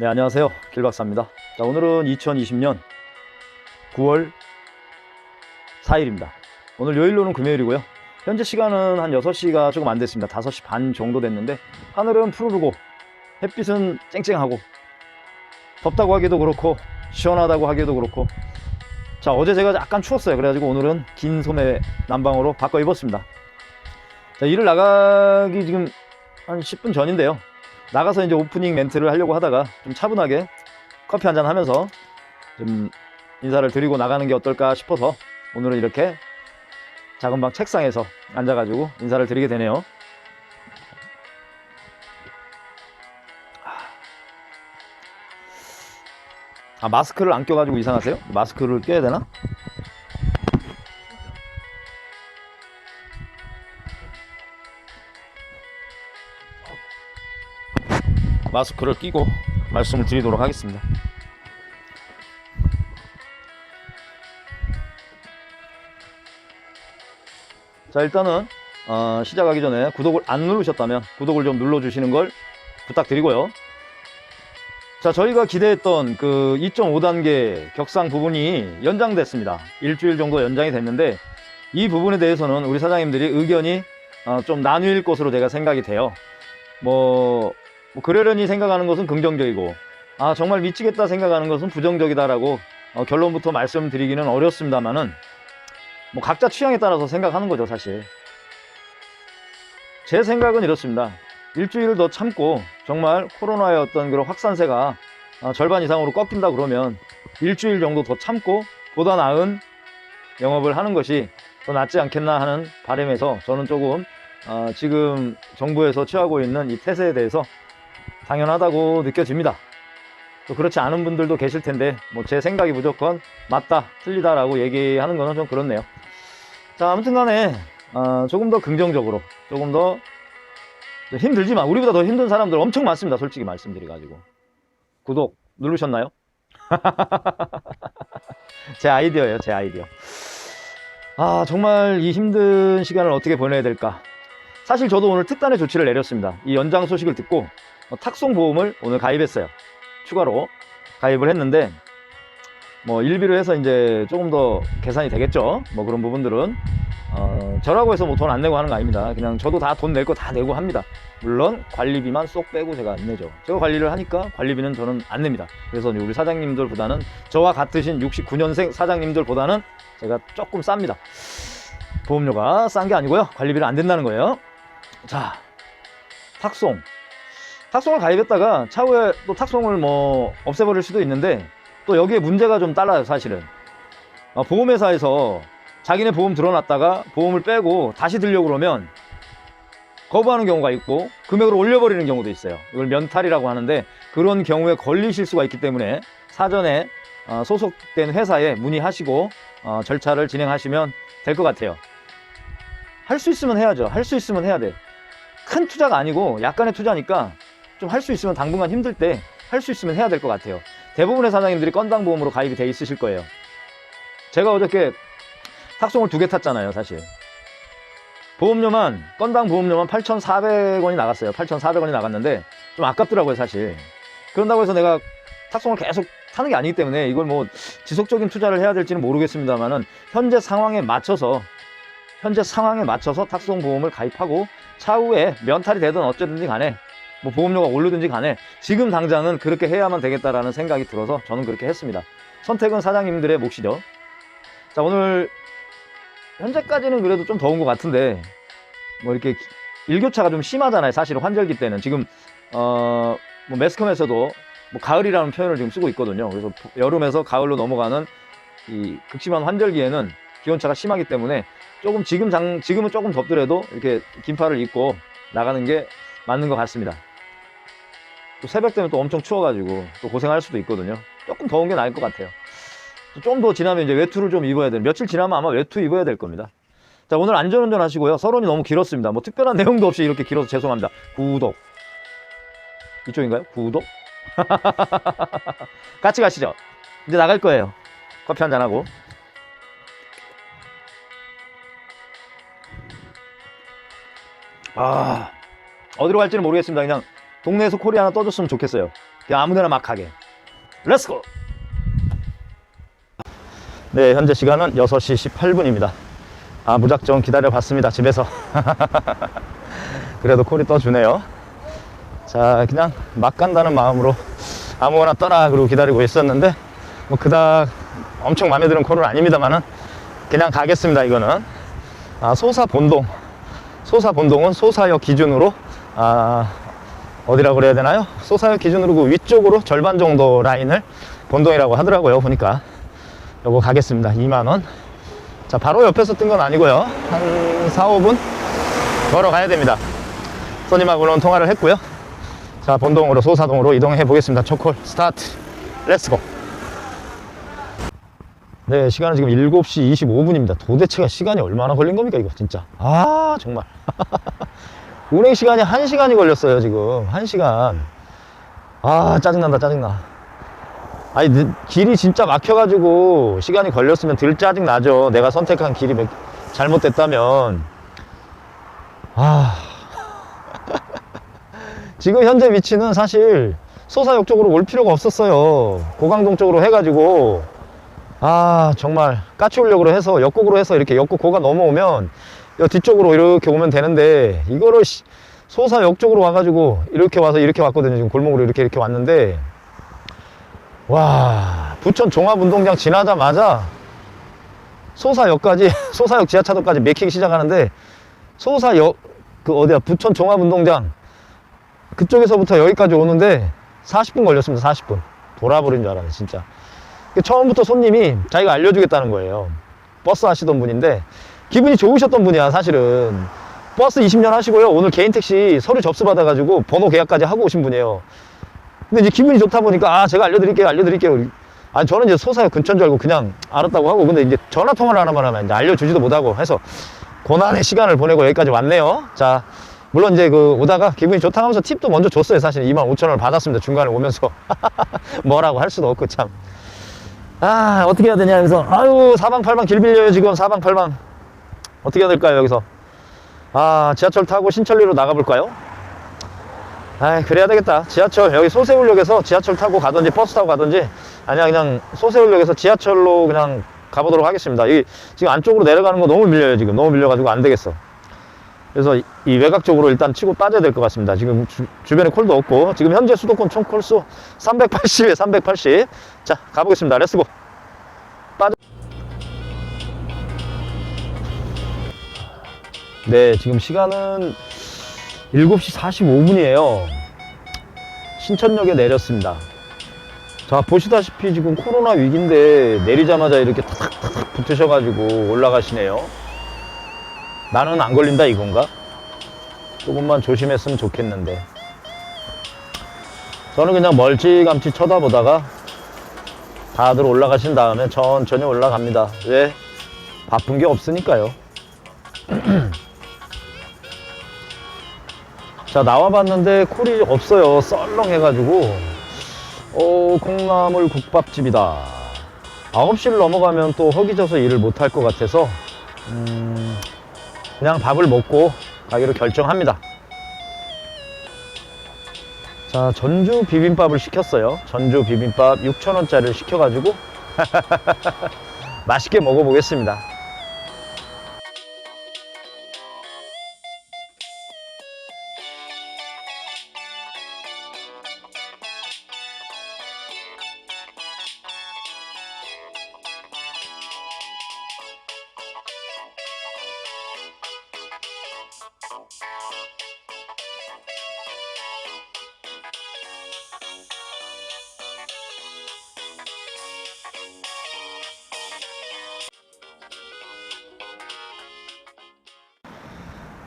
네, 안녕하세요. 길박사입니다. 자, 오늘은 2020년 9월 4일입니다. 오늘 요일로는 금요일이고요. 현재 시간은 한 6시가 조금 안 됐습니다. 5시 반 정도 됐는데, 하늘은 푸르르고, 햇빛은 쨍쨍하고, 덥다고 하기도 그렇고, 시원하다고 하기도 그렇고, 자, 어제 제가 약간 추웠어요. 그래가지고 오늘은 긴 소매 남방으로 바꿔 입었습니다. 자, 일을 나가기 지금 한 10분 전인데요. 나가서 이제 오프닝 멘트를 하려고 하다가 좀 차분하게 커피 한잔 하면서 좀 인사를 드리고 나가는 게 어떨까 싶어서 오늘은 이렇게 작은 방 책상에서 앉아가지고 인사를 드리게 되네요. 아, 마스크를 안 껴가지고 이상하세요? 마스크를 껴야 되나? 마스크를 끼고 말씀을 드리도록 하겠습니다. 자 일단은 어, 시작하기 전에 구독을 안 누르셨다면 구독을 좀 눌러주시는 걸 부탁드리고요. 자 저희가 기대했던 그 2.5단계 격상 부분이 연장됐습니다. 일주일 정도 연장이 됐는데 이 부분에 대해서는 우리 사장님들이 의견이 어, 좀 나뉠 것으로 제가 생각이 돼요. 뭐 뭐 그러려니 생각하는 것은 긍정적이고 아 정말 미치겠다 생각하는 것은 부정적이다라고 어, 결론부터 말씀드리기는 어렵습니다만은 뭐 각자 취향에 따라서 생각하는 거죠 사실. 제 생각은 이렇습니다. 일주일 더 참고 정말 코로나의 어떤 그런 확산세가 어, 절반 이상으로 꺾인다 그러면 일주일 정도 더 참고 보다 나은 영업을 하는 것이 더 낫지 않겠나 하는 바람에서 저는 조금 어, 지금 정부에서 취하고 있는 이 태세에 대해서 당연하다고 느껴집니다. 또 그렇지 않은 분들도 계실 텐데 뭐 제 생각이 무조건 맞다 틀리다라고 얘기하는 거는 좀 그렇네요. 자 아무튼간에 어, 조금 더 긍정적으로 조금 더 힘들지만 우리보다 더 힘든 사람들 엄청 많습니다. 솔직히 말씀드려가지고 구독 누르셨나요? 제 아이디어예요, 제 아이디어. 아 정말 이 힘든 시간을 어떻게 보내야 될까? 사실 저도 오늘 특단의 조치를 내렸습니다. 이 연장 소식을 듣고 어, 탁송 보험을 오늘 가입했어요. 추가로 가입을 했는데 뭐 일비로 해서 이제 조금 더 계산이 되겠죠. 뭐 그런 부분들은 어, 저라고 해서 뭐 돈 안 내고 하는 거 아닙니다. 그냥 저도 다 돈 낼 거 다 내고 합니다. 물론 관리비만 쏙 빼고 제가 안 내죠. 제가 관리를 하니까 관리비는 저는 안 냅니다. 그래서 우리 사장님들보다는 저와 같으신 69년생 사장님들보다는 제가 조금 쌉니다. 보험료가 싼 게 아니고요. 관리비를 안 된다는 거예요. 자, 탁송. 탁송을 가입했다가 차후에 또 탁송을 뭐 없애버릴 수도 있는데 또 여기에 문제가 좀 달라요, 사실은. 어, 보험회사에서 자기네 보험 들어놨다가 보험을 빼고 다시 들려고 그러면 거부하는 경우가 있고 금액을 올려버리는 경우도 있어요. 이걸 면탈이라고 하는데 그런 경우에 걸리실 수가 있기 때문에 사전에 어, 소속된 회사에 문의하시고 어, 절차를 진행하시면 될 것 같아요. 할 수 있으면 해야죠. 할 수 있으면 해야 돼. 큰 투자가 아니고 약간의 투자니까 좀 할 수 있으면 당분간 힘들 때 할 수 있으면 해야 될 것 같아요. 대부분의 사장님들이 건당 보험으로 가입이 돼 있으실 거예요. 제가 어저께 탁송을 두 개 탔잖아요, 사실. 보험료만 건당 보험료만 8,400원이 나갔어요. 8,400원이 나갔는데 좀 아깝더라고요, 사실. 그런다고 해서 내가 탁송을 계속 타는 게 아니기 때문에 이걸 뭐 지속적인 투자를 해야 될지는 모르겠습니다만은 현재 상황에 맞춰서 현재 상황에 맞춰서 탁송 보험을 가입하고 차후에 면탈이 되든 어쩌든지 간에 뭐 보험료가 오르든지 간에 지금 당장은 그렇게 해야만 되겠다라는 생각이 들어서 저는 그렇게 했습니다. 선택은 사장님들의 몫이죠. 자, 오늘 현재까지는 그래도 좀 더운 것 같은데 뭐 이렇게 일교차가 좀 심하잖아요. 사실 환절기 때는 지금 어 뭐 매스컴에서도 뭐 가을이라는 표현을 지금 쓰고 있거든요. 그래서 여름에서 가을로 넘어가는 이 극심한 환절기에는 기온차가 심하기 때문에 조금 지금 장 지금은 조금 덥더라도 이렇게 긴팔을 입고 나가는 게 맞는 것 같습니다. 또 새벽 되면 또 엄청 추워가지고 또 고생할 수도 있거든요. 조금 더운 게 나을 것 같아요. 좀 더 지나면 이제 외투를 좀 입어야 돼요. 며칠 지나면 아마 외투 입어야 될 겁니다. 자, 오늘 안전운전 하시고요. 서론이 너무 길었습니다. 뭐 특별한 내용도 없이 이렇게 길어서 죄송합니다. 구독. 이쪽인가요? 구독? 같이 가시죠. 이제 나갈 거예요. 커피 한잔 하고. 아, 어디로 갈지는 모르겠습니다. 그냥 동네에서 코리 하나 떠줬으면 좋겠어요. 그냥 아무데나 막 가게. 렛츠고! 네, 현재 시간은 6시 18분입니다. 아, 무작정 기다려 봤습니다, 집에서. 그래도 콜이 떠주네요. 자, 그냥 막 간다는 마음으로 아무거나 떠라, 그러고 기다리고 있었는데, 뭐, 그닥 엄청 마음에 드는 콜은 아닙니다만은, 그냥 가겠습니다, 이거는. 아, 소사 본동. 소사 본동은 소사역 기준으로, 아, 어디라고 그래야 되나요? 소사역 기준으로 그 위쪽으로 절반 정도 라인을 본동이라고 하더라고요, 보니까. 요거 가겠습니다. 2만원. 자, 바로 옆에서 뜬 건 아니고요. 한 4, 5분 걸어가야 됩니다. 손님하고는 통화를 했고요. 자, 본동으로 소사동으로 이동해 보겠습니다. 초콜 스타트. 렛츠고. 네, 시간은 지금 7시 25분입니다. 도대체가 시간이 얼마나 걸린 겁니까, 이거 진짜. 아, 정말. 운행 시간이 1시간이 걸렸어요, 지금. 1시간. 아, 짜증난다, 짜증나. 아니, 늦- 길이 진짜 막혀가지고 시간이 걸렸으면 들 짜증 나죠. 내가 선택한 길이 몇- 잘못됐다면. 아. 지금 현재 위치는 사실 소사역 쪽으로 올 필요가 없었어요. 고강동 쪽으로 해가지고. 아, 정말 까치우력으로 해서 역곡으로 해서 이렇게 역곡 고가 넘어오면 여 뒤쪽으로 이렇게 오면 되는데 이거를 씨, 소사역 쪽으로 와가지고 이렇게 와서 이렇게 왔거든요. 지금 골목으로 이렇게 이렇게 왔는데. 와 부천 종합운동장 지나자마자 소사역까지 소사역 지하차도까지 맥히기 시작하는데 소사역 그 어디야? 부천 종합운동장 그쪽에서부터 여기까지 오는데 40분 걸렸습니다. 40분. 돌아버린 줄 알았네 진짜. 그 처음부터 손님이 자기가 알려주겠다는 거예요. 버스 하시던 분인데 기분이 좋으셨던 분이야 사실은. 버스 20년 하시고요. 오늘 개인 택시 서류 접수 받아가지고 번호 계약까지 하고 오신 분이에요. 근데 이제 기분이 좋다 보니까 아 제가 알려드릴게요 알려드릴게요. 아니 저는 이제 소사역 근처인 줄 알고 그냥 알았다고 하고 근데 이제 전화 통화를 하나만 하면 이제 알려주지도 못하고 해서 고난의 시간을 보내고 여기까지 왔네요. 자 물론 이제 그 오다가 기분이 좋다 하면서 팁도 먼저 줬어요. 사실 2만 5천 원을 받았습니다. 중간에 오면서. 뭐라고 할 수도 없고 참. 아 어떻게 해야 되냐 여기서 아유 사방팔방 길 빌려요 지금. 사방팔방 어떻게 해야 될까요 여기서? 아 지하철 타고 신천리로 나가볼까요? 아 그래야 되겠다. 지하철 여기 소세울역에서 지하철 타고 가든지 버스 타고 가든지 아니야 그냥 소세울역에서 지하철로 그냥 가보도록 하겠습니다. 이 지금 안쪽으로 내려가는 거 너무 밀려요 지금. 너무 밀려가지고 안 되겠어. 그래서 이- 이 외곽 쪽으로 일단 치고 빠져야 될 것 같습니다. 지금 주, 변에 콜도 없고 지금 현재 수도권 총 콜수 380에 380 자 가보겠습니다. 렛츠고 빠져 네 지금 시간은 7시 45분이에요. 신천역에 내렸습니다. 자, 보시다시피 지금 코로나 위기인데 내리자마자 이렇게 탁탁탁 붙으셔가지고 올라가시네요. 나는 안 걸린다 이건가? 조금만 조심했으면 좋겠는데. 저는 그냥 멀찌감치 쳐다보다가 다들 올라가신 다음에 천천히 올라갑니다. 왜? 바쁜 게 없으니까요. 자 나와봤는데 콜이 없어요. 썰렁해가지고. 어 콩나물 국밥집이다. 9시를 넘어가면 또 허기져서 일을 못할 것 같아서 음, 그냥 밥을 먹고 가기로 결정합니다. 자 전주 비빔밥을 시켰어요. 전주 비빔밥 6천원짜리를 시켜가지고 맛있게 먹어보겠습니다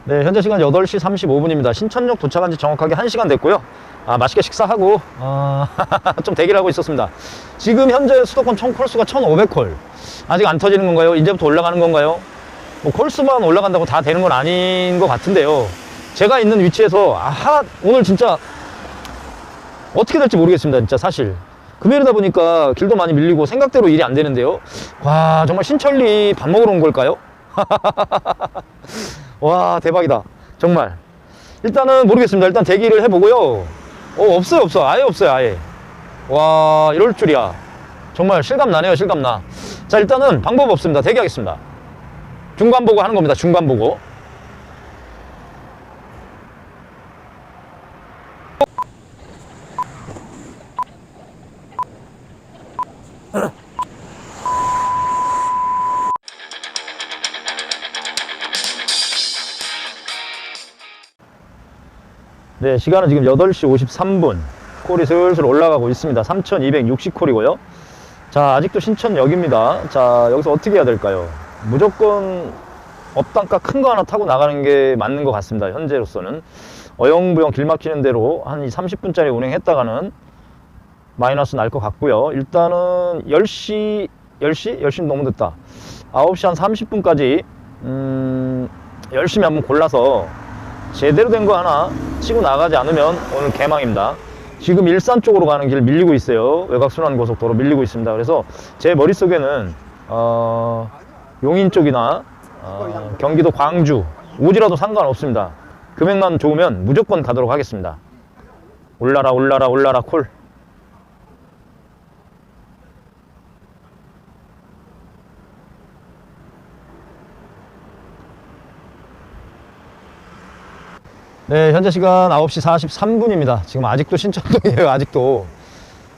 네, 현재 시간 8시 35분입니다. 신천역 도착한 지 정확하게 1시간 됐고요. 아, 맛있게 식사하고, 아, 좀 대기를 하고 있었습니다. 지금 현재 수도권 총 콜수가 1,500콜. 아직 안 터지는 건가요? 이제부터 올라가는 건가요? 뭐 콜수만 올라간다고 다 되는 건 아닌 것 같은데요. 제가 있는 위치에서, 아하, 오늘 진짜 어떻게 될지 모르겠습니다. 진짜 사실. 금요일이다 보니까 길도 많이 밀리고 생각대로 일이 안 되는데요. 와, 정말 신천리 밥 먹으러 온 걸까요? 와 대박이다 정말 일단은 모르겠습니다 일단 대기를 해보고요 어, 없어요, 없어. 아예 없어요, 아예. 와, 이럴 줄이야. 정말 실감 나네요, 실감 나. 자, 일단은 방법 없습니다. 대기하겠습니다. 중간 보고 하는 겁니다, 중간 보고. 네, 시간은 지금 8시 53분. 콜이 슬슬 올라가고 있습니다. 3260콜이고요. 자, 아직도 신천역입니다. 자, 여기서 어떻게 해야 될까요? 무조건 업단가 큰 거 하나 타고 나가는 게 맞는 것 같습니다. 현재로서는. 어영부영 길 막히는 대로 한 30분짜리 운행했다가는 마이너스 날 것 같고요. 일단은 10시, 10시? 10시 너무 늦다. 9시 한 30분까지, 음, 열심히 한번 골라서 제대로 된 거 하나 치고 나가지 않으면 오늘 개망입니다. 지금 일산 쪽으로 가는 길 밀리고 있어요. 외곽순환 고속도로 밀리고 있습니다. 그래서 제 머릿속에는 어, 용인 쪽이나 어, 경기도 광주 오지라도 상관없습니다. 금액만 좋으면 무조건 가도록 하겠습니다. 올라라 올라라 올라라 콜. 네, 현재 시간 9시 43분입니다. 지금 아직도 신천동이에요, 아직도.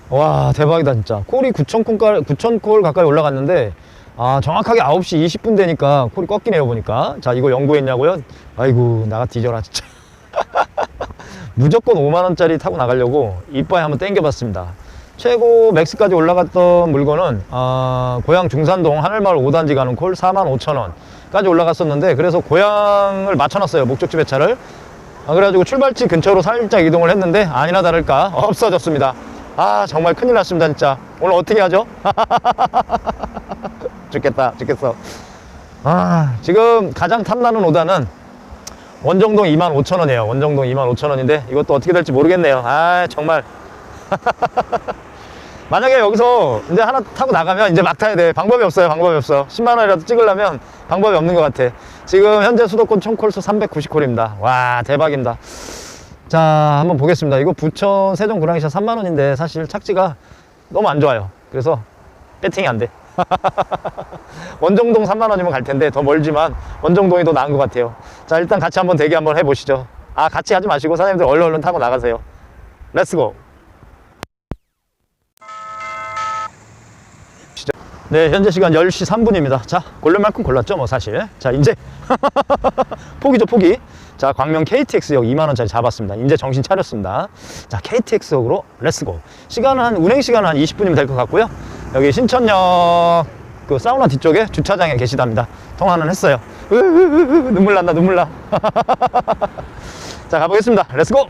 와, 대박이다, 진짜. 콜이 9,000콜, 9,000콜 가까이 올라갔는데, 아, 정확하게 9시 20분 되니까 콜이 꺾이네요, 보니까. 자, 이거 연구했냐고요? 아이고, 나가 뒤져라, 진짜. 무조건 5만원짜리 타고 나가려고 이빠이 한번 땡겨봤습니다. 최고 맥스까지 올라갔던 물건은, 아, 고향 중산동 하늘마을 5단지 가는 콜 4만 5천원까지 올라갔었는데, 그래서 고향을 맞춰놨어요, 목적지 배차를. 아, 그래가지고 출발지 근처로 살짝 이동을 했는데 아니나 다를까 없어졌습니다. 아 정말 큰일 났습니다 진짜. 오늘 어떻게 하죠? 죽겠다 죽겠어. 아 지금 가장 탐나는 오다는 원정동 25,000원이에요. 원정동 25,000원인데 이것도 어떻게 될지 모르겠네요. 아 정말. 만약에 여기서 이제 하나 타고 나가면 이제 막 타야 돼. 방법이 없어요. 방법이 없어. 10만 원이라도 찍으려면 방법이 없는 것 같아. 지금 현재 수도권 총콜수 390콜입니다. 와 대박입니다. 자 한번 보겠습니다. 이거 부천 세종 고랑시차 3만 원인데 사실 착지가 너무 안 좋아요. 그래서 배팅이 안 돼. 원정동 3만 원이면 갈 텐데 더 멀지만 원정동이 더 나은 것 같아요. 자 일단 같이 한번 대기 한번 해보시죠. 아 같이 하지 마시고 사장님들 얼른 얼른 타고 나가세요. 렛츠고. 네, 현재 시간 10시 3분입니다. 자, 고를 만큼 골랐죠, 뭐, 사실. 자, 이제. 포기죠, 포기. 자, 광명 KTX역 2만원짜리 잡았습니다. 이제 정신 차렸습니다. 자, KTX역으로 렛츠고. 시간은 한, 운행 시간은 한 20분이면 될 것 같고요. 여기 신천역 그 사우나 뒤쪽에 주차장에 계시답니다. 통화는 했어요. 으으으으, 눈물 난다, 눈물 나. 자, 가보겠습니다. 렛츠고!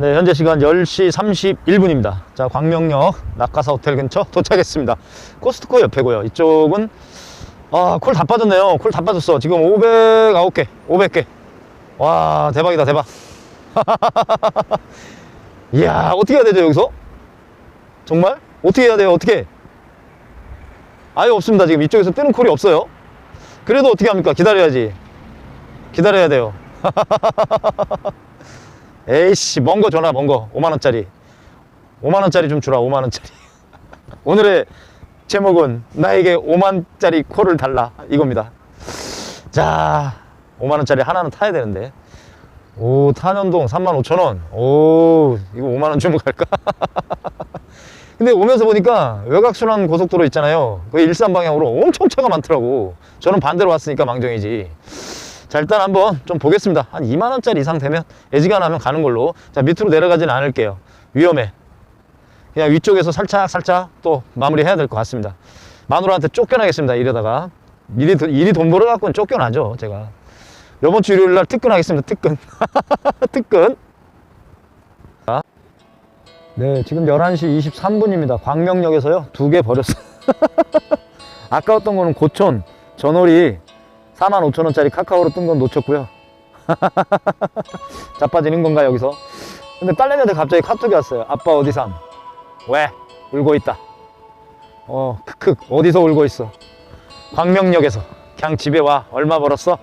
네, 현재 시간 10시 31분입니다. 자, 광명역 낙가사 호텔 근처 도착했습니다. 코스트코 옆에고요. 이쪽은 아, 콜 다 빠졌네요. 콜 다 빠졌어. 지금 509개, 500개. 와, 대박이다, 대박. 이야, 어떻게 해야 되죠, 여기서? 정말? 어떻게 해야 돼요, 어떻게? 아예 없습니다. 지금 이쪽에서 뜨는 콜이 없어요. 그래도 어떻게 합니까? 기다려야지. 기다려야 돼요. 에이씨 먼 거 줘라 먼거. 5만원짜리. 5만원짜리 좀 주라 5만원짜리. 오늘의 제목은 나에게 5만짜리 콜을 달라. 이겁니다. 자 5만원짜리 하나는 타야 되는데. 오 탄현동 3만 5천원. 오 이거 5만원 주면 갈까? 근데 오면서 보니까 외곽순환 고속도로 있잖아요. 그 일산 방향으로 엄청 차가 많더라고. 저는 반대로 왔으니까 망정이지 자 일단 한번 좀 보겠습니다. 한 2만원짜리 이상 되면 애지간하면 가는 걸로. 자 밑으로 내려가지는 않을게요. 위험해. 그냥 위쪽에서 살짝 살짝 또 마무리 해야 될 것 같습니다. 마누라한테 쫓겨나겠습니다 이러다가. 일이, 일이 돈 벌어갖고는 쫓겨나죠 제가. 요번 주 일요일 날 특근하겠습니다 특근. 특근. 자. 네 지금 11시 23분입니다. 광명역에서요 두 개 버렸어요. 아까웠던 거는 고촌 전월이 45,000원짜리 카카오로 뜬 건 놓쳤고요. 자빠지는 건가 여기서? 근데 딸내미한테 갑자기 카톡이 왔어요. 아빠 어디 삼? 왜? 울고 있다. 어, 크크. 어디서 울고 있어? 광명역에서. 그냥 집에 와. 얼마 벌었어?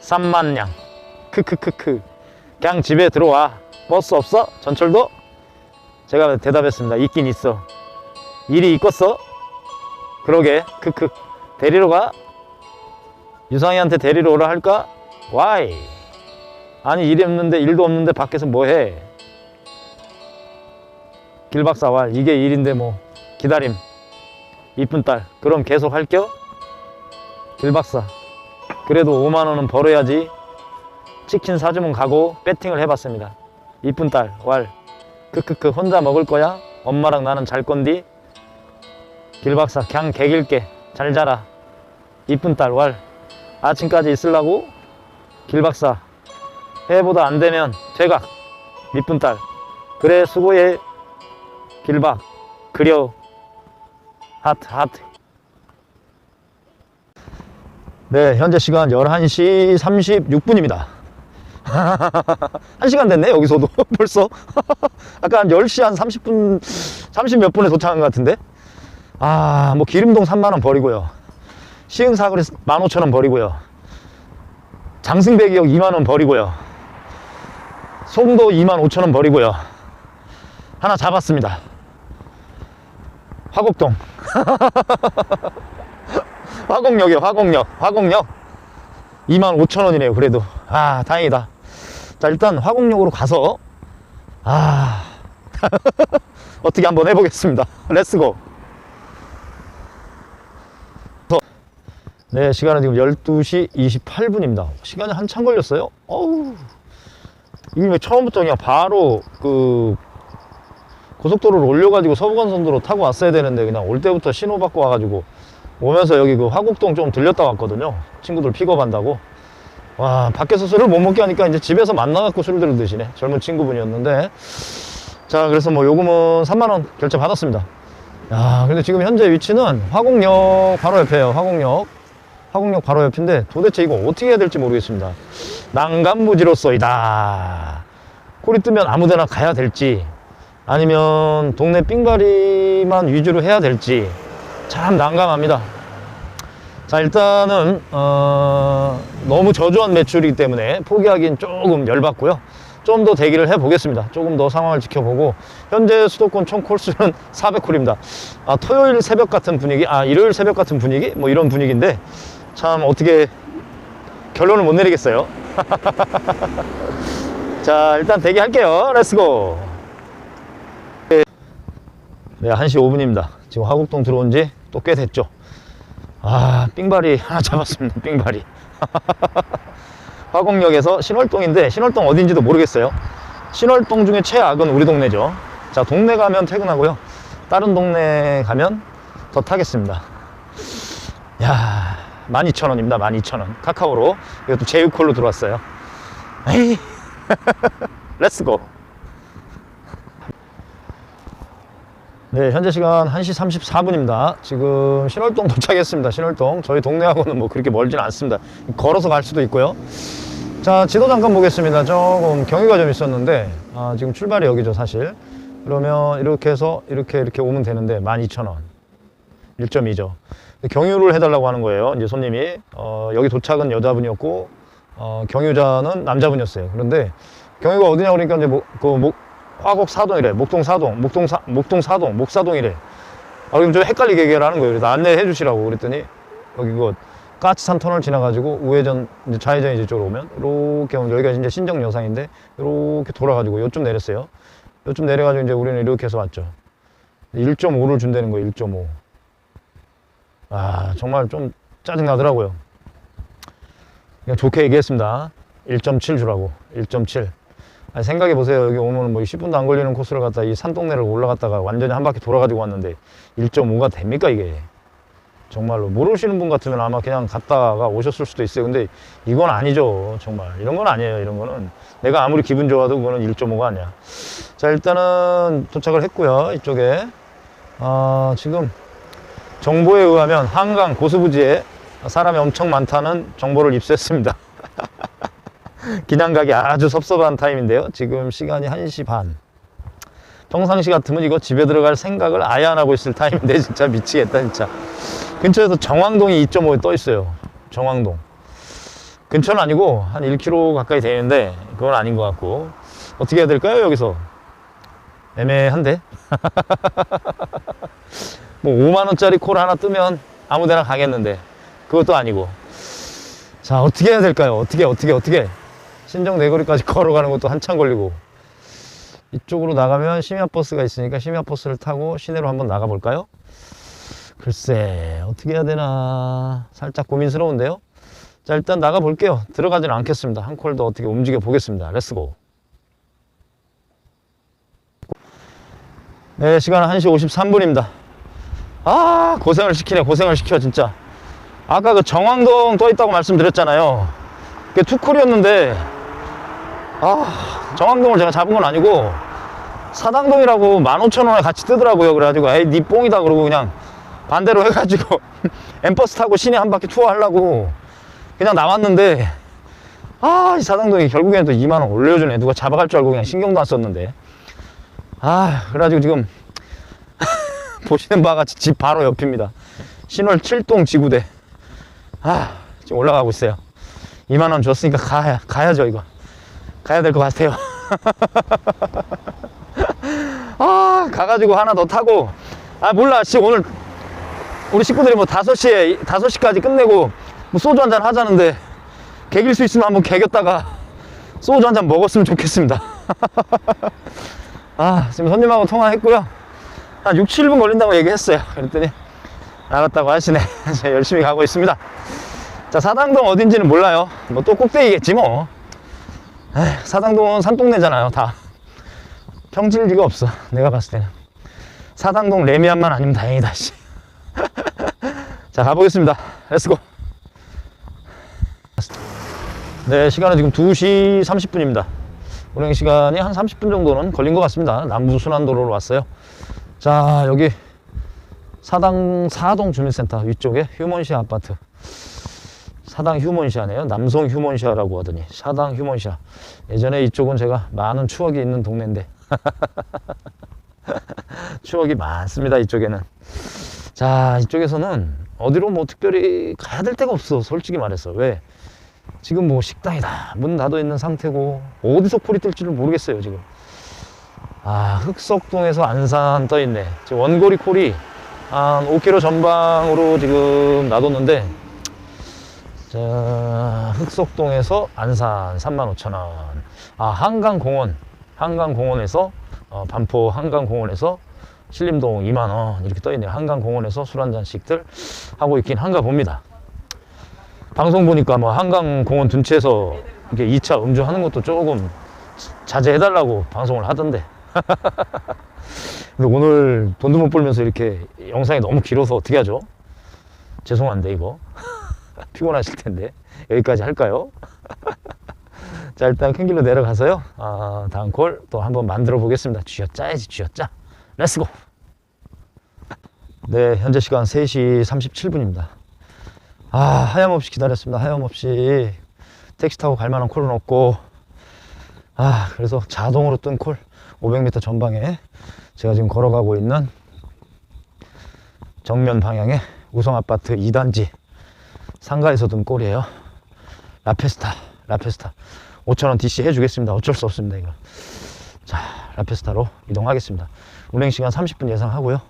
3만 냥. 크크크크. 그냥 집에 들어와. 버스 없어? 전철도? 제가 대답했습니다. 있긴 있어. 일이 있겠어? 그러게. 크크. 데리러 가? 유상이한테 데리러 오라 할까? Why? 아니 일이 없는데 일도 없는데 밖에서 뭐 해? 길박사 와 이게 일인데 뭐 기다림 이쁜 딸 그럼 계속 할겨? 길박사 그래도 5만 원은 벌어야지 치킨 사주면 가고 배팅을 해봤습니다 이쁜 딸왈 크크크 혼자 먹을 거야? 엄마랑 나는 잘 건디? 길박사 그냥 개길게 잘 자라 이쁜 딸왈 아침까지 있으려고? 길박사 해보다 안 되면 퇴각 이쁜 딸. 그래 수고해. 길박 그려. 하트 하트. 네 현재 시간 11시 36분입니다. 1시간 됐네 여기서도. 벌써. 아까 한 10시 한 30분 30 몇 분에 도착한 것 같은데? 아 뭐 기름동 3만원 버리고요 시흥사거리 15,000원 버리고요. 장승배기역 2만원 버리고요. 송도 2만 5천원 버리고요. 하나 잡았습니다. 화곡동. 화곡역이요 화곡역 화곡역. 2만 5천원이네요 그래도. 아 다행이다. 자 일단 화곡역으로 가서 아 어떻게 한번 해보겠습니다. 렛츠고 네 시간은 지금 12시 28분입니다. 시간이 한참 걸렸어요. 어우. 이게 왜 처음부터 그냥 바로 그 고속도로를 올려가지고 서부간선도로 타고 왔어야 되는데 그냥 올 때부터 신호 받고 와가지고 오면서 여기 그 화곡동 좀 들렸다 왔거든요. 친구들 픽업한다고. 와 밖에서 술을 못 먹게 하니까 이제 집에서 만나갖고 술들을 드시네. 젊은 친구분이었는데. 자 그래서 뭐 요금은 3만원 결제 받았습니다. 야 근데 지금 현재 위치는 화곡역 바로 옆에요. 화곡역 화곡역 바로 옆인데 도대체 이거 어떻게 해야 될지 모르겠습니다. 난감무지로서이다. 꼬리 뜨면 아무데나 가야 될지 아니면 동네 삥바리만 위주로 해야 될지 참 난감합니다. 자 일단은 어, 너무 저조한 매출이기 때문에 포기하기엔 조금 열받고요. 좀 더 대기를 해 보겠습니다. 조금 더 상황을 지켜보고 현재 수도권 총 콜수는 400콜입니다. 아, 토요일 새벽 같은 분위기? 아 일요일 새벽 같은 분위기? 뭐 이런 분위기인데 참 어떻게 결론을 못 내리겠어요? 자 일단 대기할게요. 렛츠고 네 1시 5분입니다. 지금 화곡동 들어온 지 또 꽤 됐죠? 아 삥바리 하나 잡았습니다 삥바리 화곡역에서 신월동인데 신월동 어딘지도 모르겠어요. 신월동 중에 최악은 우리 동네죠. 자 동네 가면 퇴근하고요. 다른 동네 가면 더 타겠습니다. 야 12,000원입니다 12,000원. 카카오로. 이것도 제휴콜로 들어왔어요. 에이. 렛츠고 네 현재 시간 1시 34분입니다. 지금 신월동 도착했습니다 신월동. 저희 동네하고는 뭐 그렇게 멀지는 않습니다. 걸어서 갈 수도 있고요. 자 지도 잠깐 보겠습니다. 조금 경유가 좀 있었는데 아, 지금 출발이 여기죠 사실. 그러면 이렇게 해서 이렇게 이렇게 오면 되는데 12,000원. 1.2죠 경유를 해달라고 하는 거예요. 이제 손님이 어, 여기 도착은 여자분이었고 어, 경유자는 남자분이었어요. 그런데 경유가 어디냐 그러니까 이제 뭐, 그 목, 화곡 사동이래. 목동 사동 목동 사 목동 사동 목사동이래. 아 그럼 좀 헷갈리게 얘기하는 거예요. 그래서 안내해 주시라고 그랬더니 여기 그 까치산 터널 지나가지고 우회전 이제 좌회전 이제 쪽으로 오면 이렇게 오면 여기가 이제 신정 여상인데 이렇게 돌아가지고 요쯤 내렸어요. 요쯤 내려가지고 이제 우리는 이렇게 해서 왔죠. 1.5를 준다는 거예요 1.5 아 정말 좀 짜증 나더라고요. 그냥 좋게 얘기했습니다. 1.7 주라고. 1.7 아니 생각해 보세요. 여기 오면 뭐 10분도 안 걸리는 코스를 갖다 이 산동네를 올라갔다가 완전히 한 바퀴 돌아가지고 왔는데 1.5가 됩니까 이게? 정말로 모르시는 분 같으면 아마 그냥 갔다가 오셨을 수도 있어요. 근데 이건 아니죠 정말. 이런 건 아니에요 이런 거는. 내가 아무리 기분 좋아도 그거는 1.5가 아니야. 자 일단은 도착을 했고요 이쪽에. 아 지금 정보에 의하면 한강 고수부지에 사람이 엄청 많다는 정보를 입수했습니다. 그냥 가기 아주 섭섭한 타임인데요. 지금 시간이 1시 반. 평상시 같으면 이거 집에 들어갈 생각을 아예 안 하고 있을 타임인데 진짜 미치겠다 진짜. 근처에서 정왕동이 2.5에 떠 있어요. 정왕동. 근처는 아니고 한 1km 가까이 되는데 그건 아닌 것 같고. 어떻게 해야 될까요 여기서? 애매한데 뭐 5만원짜리 콜 하나 뜨면 아무데나 가겠는데 그것도 아니고. 자 어떻게 해야 될까요? 어떻게 어떻게 어떻게? 신정 내거리까지 걸어가는 것도 한참 걸리고. 이쪽으로 나가면 심야버스가 있으니까 심야버스를 타고 시내로 한번 나가 볼까요? 글쎄 어떻게 해야 되나? 살짝 고민스러운데요? 자 일단 나가 볼게요. 들어가지는 않겠습니다. 한 콜 더 어떻게 움직여 보겠습니다. 렛츠고 네 시간은 1시 53분입니다 아 고생을 시키네 고생을 시켜 진짜. 아까 그 정왕동 떠 있다고 말씀드렸잖아요. 그게 투쿨이었는데 아 정왕동을 제가 잡은 건 아니고 사당동이라고 15,000원에 같이 뜨더라고요. 그래가지고 에이 니 뽕이다 그러고 그냥 반대로 해가지고 엠버스 타고 시내 한 바퀴 투어 하려고 그냥 나왔는데 아 이 사당동이 결국에는 또 2만원 올려주네. 누가 잡아갈 줄 알고 그냥 신경도 안 썼는데. 아 그래가지고 지금 보시는 바와 같이 집 바로 옆입니다. 신월 7동 지구대. 아 지금 올라가고 있어요. 2만원 줬으니까 가야, 가야죠 이거. 가야 될 것 같아요. 아 가가지고 하나 더 타고. 아 몰라. 지금 오늘 우리 식구들이 뭐 5시에 5시까지 끝내고 뭐 소주 한잔 하자는데 개길 수 있으면 한번 개겼다가 소주 한잔 먹었으면 좋겠습니다. 아 지금 손님하고 통화했고요 한 6, 7분 걸린다고 얘기했어요. 그랬더니 알았다고 하시네. 열심히 가고 있습니다. 자 사당동 어딘지는 몰라요. 뭐 또 꼭대기겠지 뭐. 에휴, 사당동은 산동네잖아요 다. 평질 리가 없어 내가 봤을 때는. 사당동 레미안만 아니면 다행이다 씨. 자 가보겠습니다. 렛츠고 네 시간은 지금 2시 30분입니다. 운행 시간이 한 30분 정도는 걸린 것 같습니다. 남부 순환도로로 왔어요 자 여기 사당 사동 주민센터 위쪽에 휴먼시아 아파트. 사당 휴먼시아네요. 남성 휴먼시아라고 하더니 사당 휴먼시아. 예전에 이쪽은 제가 많은 추억이 있는 동네인데. 추억이 많습니다 이쪽에는. 자 이쪽에서는 어디로 뭐 특별히 가야 될 데가 없어. 솔직히 말해서. 왜? 지금 뭐 식당이다. 문 닫아 있는 상태고 어디서 콜이 뜰지를 모르겠어요 지금 아 흑석동에서 안산 떠 있네. 지금 원고리 콜이 한 5km 전방으로 지금 놔뒀는데 자 흑석동에서 안산 35,000원. 아 한강공원 한강공원에서 어, 반포 한강공원에서 신림동 2만원. 이렇게 떠있네요. 한강공원에서 술 한잔씩들 하고 있긴 한가 봅니다. 방송 보니까 뭐 한강공원 둔치에서 이렇게 2차 음주하는 것도 조금 자제해달라고 방송을 하던데 근데 오늘 돈도 못 벌면서 이렇게 영상이 너무 길어서 어떻게 하죠? 죄송한데 이거. 피곤하실 텐데. 여기까지 할까요? 자 일단 큰 길로 내려가서요. 아, 다음 콜 또 한번 만들어 보겠습니다. 쥐어짜야지 쥐어짜. 렛츠고 네 현재 시간 3시 37분입니다. 아 하염없이 기다렸습니다. 하염없이. 택시 타고 갈 만한 콜은 없고. 아 그래서 자동으로 뜬 콜 500m 전방에 제가 지금 걸어가고 있는 정면 방향에 우성아파트 2단지 상가에서 든 꼴이에요. 라페스타 라페스타. 5천원 DC 해주겠습니다. 어쩔 수 없습니다 이거. 자 라페스타로 이동하겠습니다. 운행 시간 30분 예상하고요.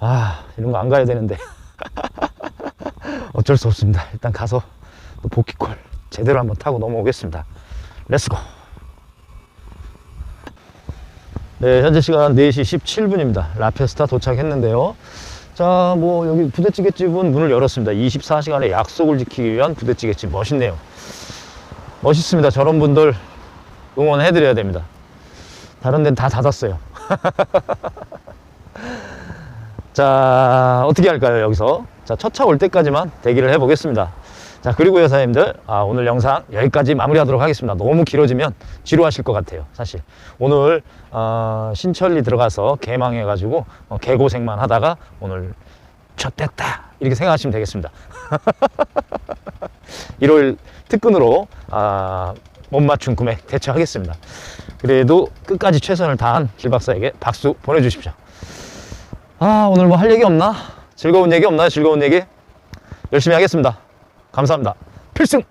아 이런 거 안 가야 되는데. 어쩔 수 없습니다. 일단 가서 또 복귀콜 제대로 한번 타고 넘어오겠습니다. 렛츠고 네 현재 시간 4시 17분입니다. 라페스타 도착했는데요. 자 뭐 여기 부대찌개집은 문을 열었습니다. 24시간의 약속을 지키기 위한 부대찌개집. 멋있네요. 멋있습니다. 저런 분들 응원해 드려야 됩니다. 다른 데는 다 닫았어요. 자 어떻게 할까요 여기서? 자 첫 차 올 때까지만 대기를 해 보겠습니다 자 그리고 여사님들 아, 오늘 영상 여기까지 마무리하도록 하겠습니다 너무 길어지면 지루하실 것 같아요 사실 오늘 어, 신천리 들어가서 개망해 가지고 어, 개고생만 하다가 오늘 쳤됐다 이렇게 생각하시면 되겠습니다 1월 특근으로 아, 못 맞춘 금액 대처하겠습니다 그래도 끝까지 최선을 다한 길 박사에게 박수 보내주십시오 아 오늘 뭐 할 얘기 없나? 즐거운 얘기 없나요? 즐거운 얘기? 열심히 하겠습니다 감사합니다. 필승